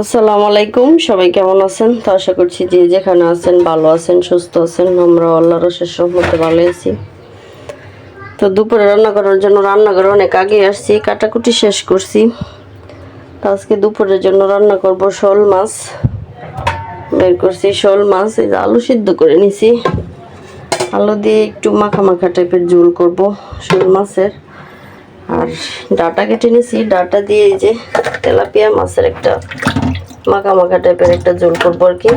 আসসালামু আলাইকুম, সবাই কেমন আছেন? তো আশা করছি যে যেখানে আছেন ভালো আছেন, সুস্থ আছেন, আমরা আল্লাহর শেষ মধ্যে ভালো আছি। তো দুপুরে রান্না করার জন্য রান্নাঘরে অনেক আগে আসছি, কাটাকুটি শেষ করছি। তো আজকে দুপুরের জন্য রান্না করব শোল মাছ। বের করছি শোল মাছ, এই আলু সিদ্ধ করে নিছি। আলু দিয়ে একটু মাখা মাখা টাইপের ঝোল করব শোল মাছের। আর ডাটা কেটে নিছি, ডাটা দিয়ে এই যে তেলাপিয়া মাছের একটা মাখা মাখা টাইপের একটা ঝোল করব আর কি।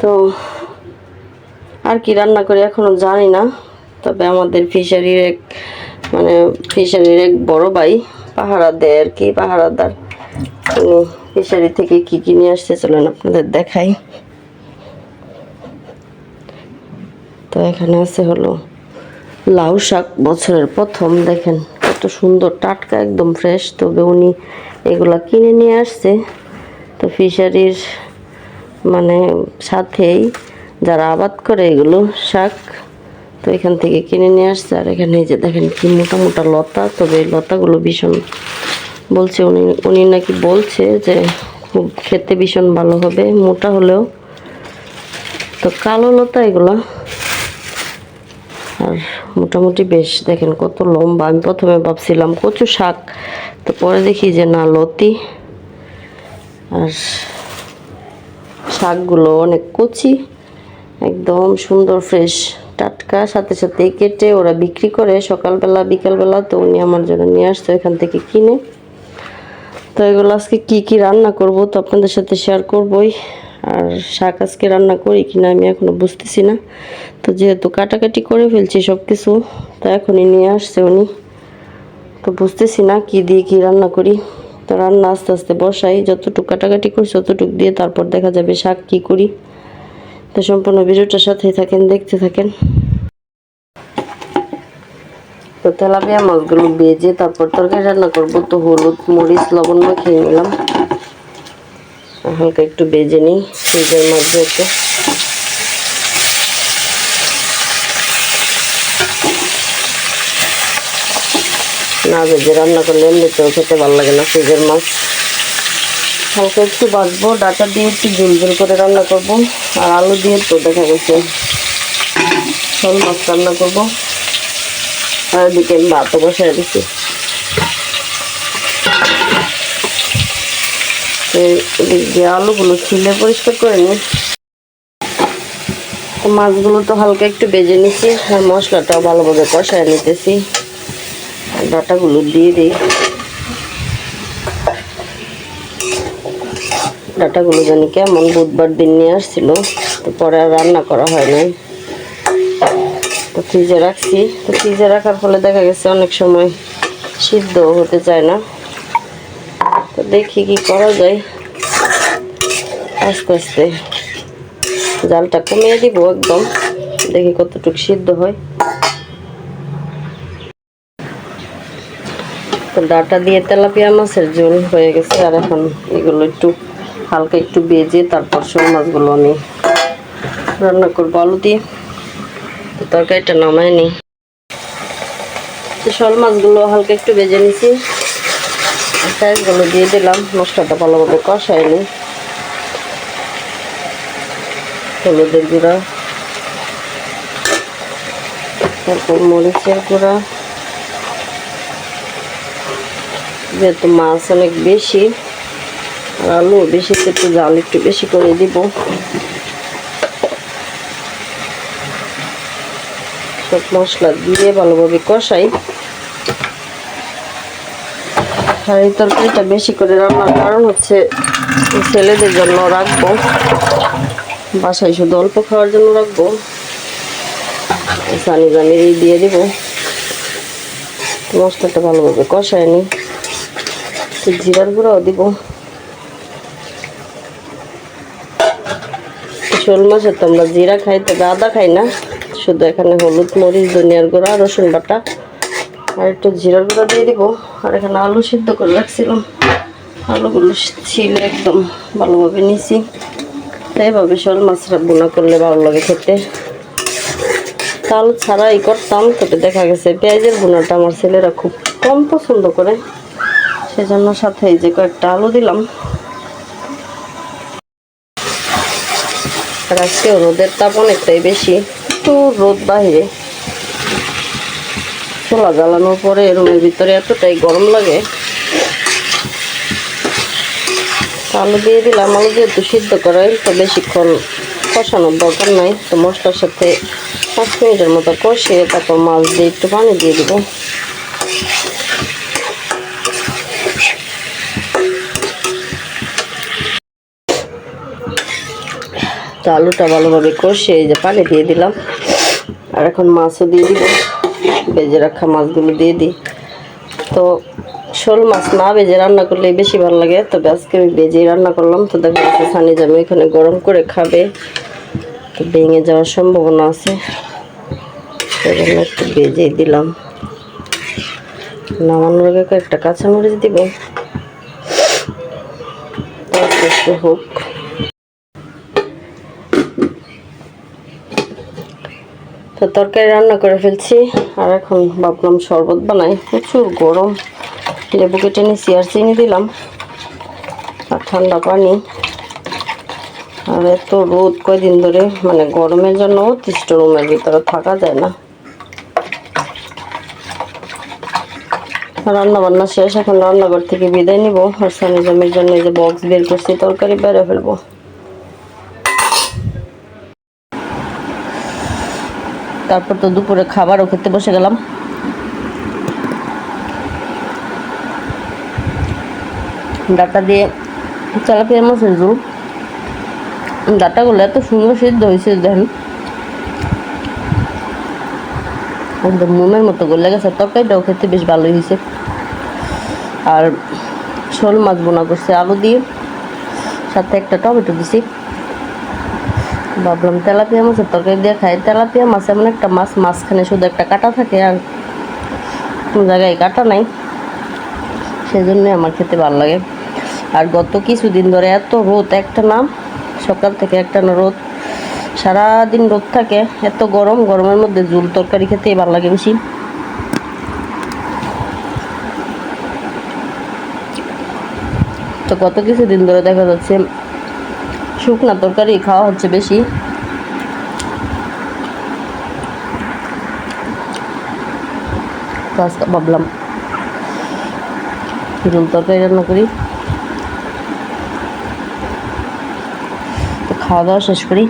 তো আর কি রান্না করি এখনও জানি না। তবে আমাদের ফিশারির এক মানে ফিশারির এক বড় ভাই পাহারা দেয় আর কি, পাহারাদার। উনি ফিশারি থেকে কি কি নিয়ে আসতে চলেন আপনাদের দেখাই। তো এখানে আছে হলো লাউ শাক, বছরের প্রথম, দেখেন, কত সুন্দর, টাটকা, একদম ফ্রেশ তবে উনি এগুলা কিনে নিয়ে আসছে। তো ফিশারির মানে সাথেই যারা আবাদ করে এগুলো শাক, তো এখান থেকে কিনে নিয়ে আসছে। আর এখানে যে দেখেন কি মোটা মোটা লতা, তবে এই লতাগুলো ভীষণ বলছে উনি উনি নাকি বলছে যে খুব খেতে ভীষণ ভালো হবে, মোটা হলেও। তো কালো লতা এগুলো। আর মোটামুটি বেশ দেখেন কত লম্বা। আমি প্রথমে ভাবছিলাম কচু শাক তো পরে দেখি যে না, লতি আর শাকগুলো অনেক কচি, একদম সুন্দর ফ্রেশ টাটকা। সাথে সাথে কেটে ওরা বিক্রি করে সকালবেলা, বিকালবেলা তো উনি আমার জন্য নিয়ে আসতো এখান থেকে কিনে। তো এগুলো আজকে কি কি রান্না করব তো আপনাদের সাথে শেয়ার করবই। আর শাক আজকে রান্না করি কিনা আমি এখনও বুঝতেছি না। তো যেহেতু কাটাকাটি করে ফেলছি সব কিছু তো এখনই নিয়ে আসছে উনি। তো বুঝতেছি না কি দিয়ে কি রান্না করি। তো রান্না আস্তে আস্তে বসাই, যতটুকু কাটাকাটি করছি ততটুকু দিয়ে তারপর দেখা যাবে শাক কি করি। তো সম্পূর্ণ ভিডিওটার সাথেই থাকেন, দেখতে থাকেন। তো তেলাপিয়া মাছগুলো ভেজে তারপর তরকারি রান্না করব। তো হলুদ, মরিচ, লবণ মাখিয়ে নিলাম। হালকা একটু বেজে নিই ফ্রিজের মধ্যে একটু না ভেজে রান্না করলে এমনিতেও খেতে ভালো লাগে না, ফ্রিজের মাছ হালকা একটু বাঁচবো ডাটা দিয়ে একটু ঝুল ঝুল করে রান্না করব, আর আলু দিয়ে তো দেখা গেছে শোল মাছ রান্না করব। আর এদিকে ভাতও বসাই দিচ্ছি আলুগুলো ছিলে পরিষ্কার করে তো মাছগুলো তো হালকা একটু বেজে নিছি, আর মশলাটাও ভালোভাবে কষায় নিতেছি। ডাটাগুলো দিয়ে দিই। ডাটাগুলো জানি কেমন, বুধবার দিন নিয়ে আসছিল, তো পরে আর রান্না করা হয় নাই। তো ফ্রিজে রাখছি। তো ফ্রিজে রাখার ফলে দেখা গেছে অনেক সময় সিদ্ধ হতে চায় না। তো দেখি কি করা যায়। আস্তে আস্তে জালটা কমিয়ে দিব একদম। দেখি কতটুকু সিদ্ধ হয়। ডাটা দিয়ে তেলাপিয়া মাছের ঝোল হয়ে গেছে, আর এখন এগুলো একটু হালকা একটু বেজে তারপর শোল মাছগুলো আমি রান্না করব আলু দিয়ে। তরকারিটা নামাই নি। শোল মাছগুলো হালকা একটু বেজে নিছি। সাইজগুলো দিয়ে দিলাম, মশলাটা ভালোভাবে কষাই নি। হলুদের গুঁড়া, তারপর মরিচের গুঁড়া। যেহেতু মাছ অনেক বেশি, আর আলু বেশি, একটু জাল একটু বেশি করে দিব। সব মশলা দিয়ে ভালোভাবে কষাই। আর তরকারিটা বেশি করে রান্নার কারণ হচ্ছে ছেলেদের জন্য রাখব। বাসায় শুধু অল্প খাওয়ার জন্য রাখব। সানি জানি দিয়ে দিব। মশলাটা ভালোভাবে কষায় নি জিরার গুঁড়াও দিব। শোল মাছের তো আমরা জিরা খাই তবে আদা খাই না। শুধু এখানে হলুদ, মরিচ, ধনিয়ার গুঁড়া, রসুন বাটা। আর একটু জিরার গুঁড়া দিয়ে দিব। আর এখানে আলু সিদ্ধ করে রাখছিলাম। আলুগুলো ছিল একদম ভালোভাবে নিছি। এইভাবে শোল মাছটা বোনা করলে ভালো লাগে খেতে। তাল ছাড়াই করতাম, তবে দেখা গেছে পেঁয়াজের বোনাটা আমার ছেলেরা খুব কম পছন্দ করে। সেজন্য সাথে এই যে কয়েকটা আলু দিলাম। আর আজকে রোদের তাপ অনেকটাই বেশি, একটু রোদ বাহিরে চোলা জ্বালানোর পরে রুমের ভিতরে এতটাই গরম লাগে। আলু দিয়ে দিলাম, আলু যেহেতু সিদ্ধ করাই তো বেশিক্ষণ কষানোর দরকার নাই। তো মশলার সাথে পাঁচ মিনিটের মতো কষিয়ে তারপর মাছ দিয়ে একটু পানি দিয়ে দিব। তো আলুটা ভালোভাবে কষিয়ে এই যে পানি দিয়ে দিলাম। আর এখন মাছও দিয়ে দিব। বেজে রাখা মাছগুলো দিয়ে দিই। তো শোল মাছ না বেজে রান্না করলে বেশি ভালো লাগে। তবে আজকে আমি বেজেই রান্না করলাম। তো দেখা যাচ্ছে সানি জামে এখানে গরম করে খাবে। তো ভেঙে যাওয়ার সম্ভাবনা আছে। সেজন্য একটু বেজেই দিলাম। নামানোর আগে একটা কাঁচামরিচ দিব। হোক। তো তরকারি রান্না করে ফেলছি, আর এখন ভাবলাম শরবত বানাই। প্রচুর গরম। লেবু কেটে নিয়েছি আর চিনি দিলাম, আর ঠান্ডা পানি। আর এত রোদ কয়দিন ধরে মানে গরমের জন্য অতিষ্ঠ রুমের ভিতরে থাকা যায় না। রান্না বান্না শেষ, এখন রান্নাঘর থেকে বিদায় নিব। আর সানি জমির জন্য যে বক্স বের করছি, তরকারি বেড়ে ফেলব। তারপর তো দুপুরে খাবারও খেতে বসে গেলাম। ডাটা দিয়ে তেলাপিয়া মাছের ঝোল ডাটাগুলো এত সুন্দর সিদ্ধ হয়েছে, দেখেন। একদম মোমের মতো গলে গেছে, তরকারিটাও খেতে বেশ ভালোই হয়েছে। আর শোল মাছ বোনা করছে, আলু দিয়ে, সাথে একটা টমেটো দিছি। ভাবলাম তেলাপিয়া মাছের তরকারি দিয়ে খাই। তেলাপিয়া মাছ এমন একটা মাছ, মাঝখানে শুধু একটা কাটা থাকে আর কোনো জায়গায় কাটা নাই। সেই সেজন্যই আমার খেতে ভালো লাগে। আর গত কিছুদিন ধরে এত রোদ, একটা না, সকাল থেকে একটা না রোদ। সারাদিন রোদ থাকে, এত গরম, গরমের মধ্যে জুল তরকারি খেতেই ভালো লাগে বেশি। তো গত কিছুদিন ধরে দেখা যাচ্ছে শুকনা তরকারি খাওয়া হচ্ছে বেশি। ভাবলাম ঝোল তরকারি রান্না করি। তো খাওয়া দাওয়া শেষ করি।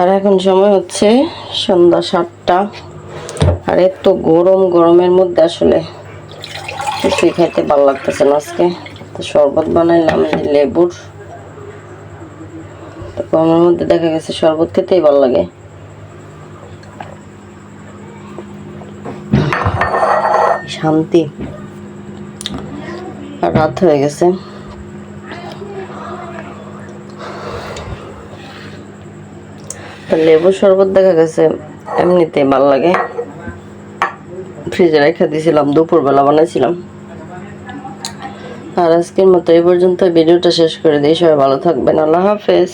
আর এখন সময় হচ্ছে সন্ধ্যা সাতটা। আর এত গরম গরমের মধ্যে আসলে কিছুই খাইতে ভালো লাগতেছে না আজকে। তো শরবত বানাইলাম যে লেবুর। তো গরমের মধ্যে দেখা গেছে শরবত খেতেই ভালো লাগে। শান্তি। আর রাত হয়ে গেছে। লেবু শরবত দেখা গেছে, এমনিতেই ভালো লাগে। ফ্রিজে রেখে দিয়েছিলাম, দুপুরবেলা বানাইছিলাম। আর আজকের মতো এই পর্যন্ত ভিডিওটা শেষ করে দিই। সবাই ভালো থাকবেন। আল্লাহ হাফেজ।